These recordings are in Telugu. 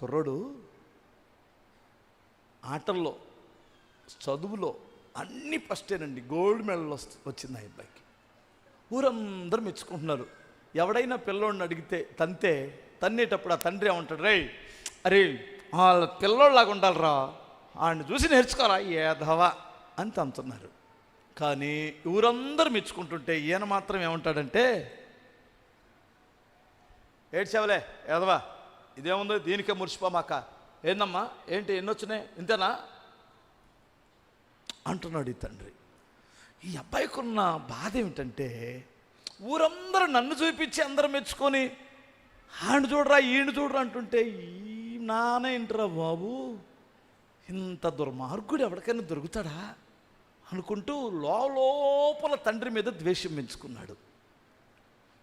కుర్రోడు ఆటల్లో చదువులో అన్ని ఫస్టేనండి గోల్డ్ మెడల్ వస్తు వచ్చింది ఆ అబ్బాయికి. ఊరందరూ మెచ్చుకుంటున్నారు. ఎవడైనా పిల్లోడిని అడిగితే తంతే తన్నేటప్పుడు ఆ తండ్రి ఏమంటాడు? రే అరే వాళ్ళ పిల్లోళ్ళలాగా ఉండాలిరా ఆయన చూసి నేర్చుకోరా ఏధవా అని తంతున్నారు కానీ ఊరందరూ మెచ్చుకుంటుంటే ఈయన మాత్రం ఏమంటాడంటే ఏడ్చావులే ఏదవా? ఇదేముందో? దీనికే మురిసిపోమాక. ఏందమ్మా? ఏంటి? ఎన్ని వచ్చినాయి ఇంతేనా? అంటున్నాడు ఈ తండ్రి. ఈ అబ్బాయికి ఉన్న బాధ ఏమిటంటే ఊరందరూ నన్ను చూపించి అందరూ మెచ్చుకొని ఆయన చూడరా ఈయన చూడరా అంటుంటే ఈ నాన్న ఏంటరా బాబు? ఇంత దుర్మార్గుడు ఎవరికైనా దొరుకుతాడా? అనుకుంటూ లోపల తండ్రి మీద ద్వేషం పెంచుకున్నాడు.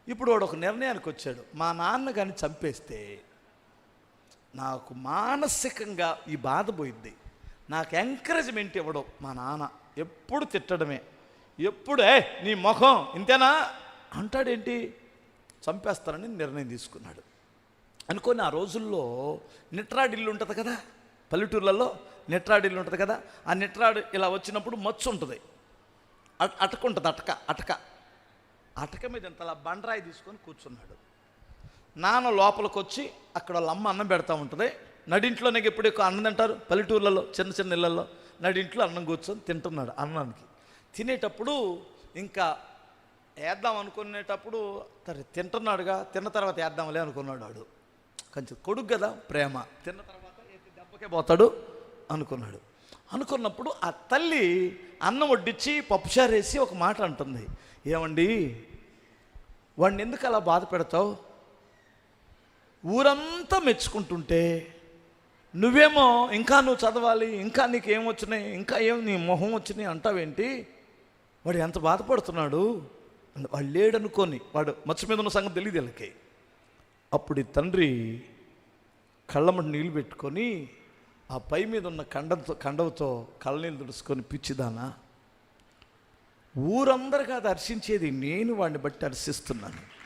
ఇప్పుడు వాడు ఒక నిర్ణయానికి వచ్చాడు. మా నాన్న కానీ చంపేస్తే నాకు మానసికంగా ఈ బాధ పోయింది. నాకు ఎంకరేజ్మెంట్ ఇవ్వడం మా నాన్న. ఎప్పుడు తిట్టడమే. ఎప్పుడే నీ ముఖం ఇంతేనా? అంటాడేంటి? చంపేస్తానని నిర్ణయం తీసుకున్నాడు. అనుకోని ఆ రోజుల్లో నిట్రాడిల్లు ఉంటుంది కదా? పల్లెటూర్లలో నిట్రాడిల్లు ఉంటుంది కదా? ఆ నిట్రాడు ఇలా వచ్చినప్పుడు మచ్చు ఉంటుంది. అటక ఉంటుంది అటక అటక. అటక మీద ఇంతలా బండరాయి తీసుకొని కూర్చున్నాడు. నాన్న లోపలికి వచ్చి అక్కడ వాళ్ళ అమ్మ అన్నం పెడతా ఉంటుంది. నడింట్లోనే ఎప్పుడు ఎక్కువ అన్నం తింటారు? పల్లెటూర్లలో చిన్న చిన్న ఇళ్ళల్లో నడింట్లో అన్నం కూర్చొని తింటున్నాడు అన్నానికి. తినేటప్పుడు ఇంకా వేద్దాం అనుకునేటప్పుడు తింటున్నాడుగా తిన్న తర్వాత వేద్దాంలే అనుకున్నాడు వాడు. కొంచెం కొడుకు కదా ప్రేమ. తిన్న తర్వాత దెబ్బకే పోతాడు అనుకున్నాడు. అనుకున్నప్పుడు ఆ తల్లి అన్నం వడ్డించి పప్పుచారు వేసి ఒక మాట అంటుంది. ఏమండి? వాడిని ఎందుకు అలా బాధ పెడతావు? ఊరంతా మెచ్చుకుంటుంటే నువ్వేమో ఇంకా నువ్వు చదవాలి ఇంకా నీకు ఏం వచ్చినాయి ఇంకా ఏం నీ మొహం వచ్చినాయి అంటావేంటి? వాడు ఎంత బాధపడుతున్నాడు? వాడు లేడనుకొని వాడు మత్స్య మీద ఉన్న సంగతి తెలియదు వీళ్ళకి. అప్పుడు ఈ తండ్రి కళ్ళమటి నీళ్ళు పెట్టుకొని ఆ పై మీద ఉన్న కండతో కండవతో కళ్ళనీళ్ళు తుడుచుకొని పిచ్చిదానా ఊరందరికీ అది హర్షించేది నేను వాడిని బట్టి హర్షిస్తున్నాను.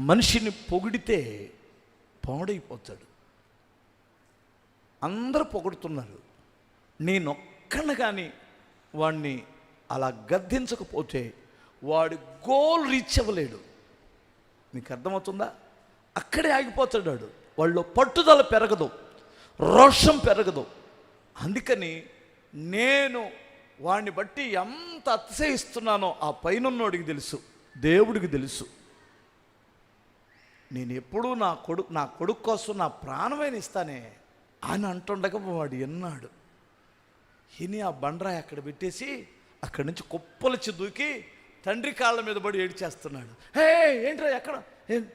మనిషిని పొగిడితే పాడైపోతాడు. అందరూ పొగుడుతున్నారు. నేనొక్కను కానీ వాడిని అలా గద్దించకపోతే వాడి గోల్ రీచ్ అవ్వలేడు. నీకు అర్థమవుతుందా అక్కడే ఆగిపోతాడు వాడు వాళ్ళు పట్టుదల పెరగదు. రోషం పెరగదు. అందుకని నేను వాడిని బట్టి ఎంత అతిశయిస్తున్నానో ఆ పైనన్నోడికి తెలుసు. దేవుడికి తెలుసు. నేను ఎప్పుడూ నా కొడుకు నా కొడుకు కోసం నా ప్రాణమైన ఇస్తానే అని అంటుండగా వాడు ఎన్నాడు. ఇని ఆ బండరాయి అక్కడ పెట్టేసి అక్కడి నుంచి కుప్పలిచ్చి దూకి తండ్రి కాళ్ళ మీద పడి ఏడిచేస్తున్నాడు. హే ఏంట్రా ఎక్కడ? ఏం?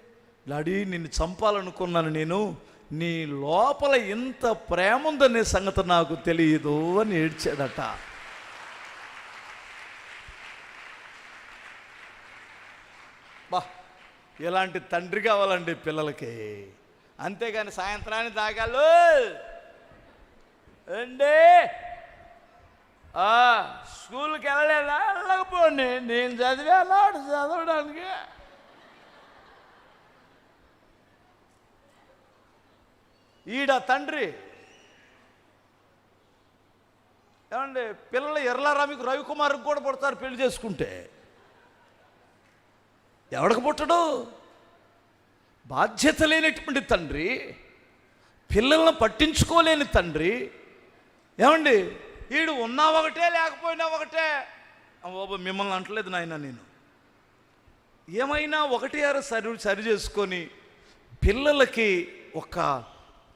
లాడి నిన్ను చంపాలనుకున్నాను నేను. నీ లోపల ఇంత ప్రేమ ఉందనే సంగతి నాకు తెలియదు అని ఏడ్చాడట. బా ఇలాంటి తండ్రి కావాలండి పిల్లలకి. అంతేగాని సాయంత్రాన్ని తాగాలు? అండి? ఆ, స్కూల్కి వెళ్ళలేదా? వెళ్ళకపోండి. నేను చదివాను ఆడు చదవడానికి. ఈడ తండ్రి. ఏమండి పిల్లలు ఎర్లారామికి రవికుమార్కి కూడా పడతారు పెళ్ళి చేసుకుంటే? ఎవడికి పుట్టడు? బాధ్యత లేనటువంటి తండ్రి పిల్లలను పట్టించుకోలేని తండ్రి. ఏమండి? వీడు ఉన్నా ఒకటే లేకపోయినా ఒకటే. బాబు మిమ్మల్ని అంటలేదు నాయన నేను. ఏమైనా ఒకటి ఆరు సరి సరి చేసుకొని పిల్లలకి ఒక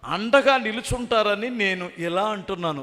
అండగా నిలుచుంటారని నేను ఇలా అంటున్నాను.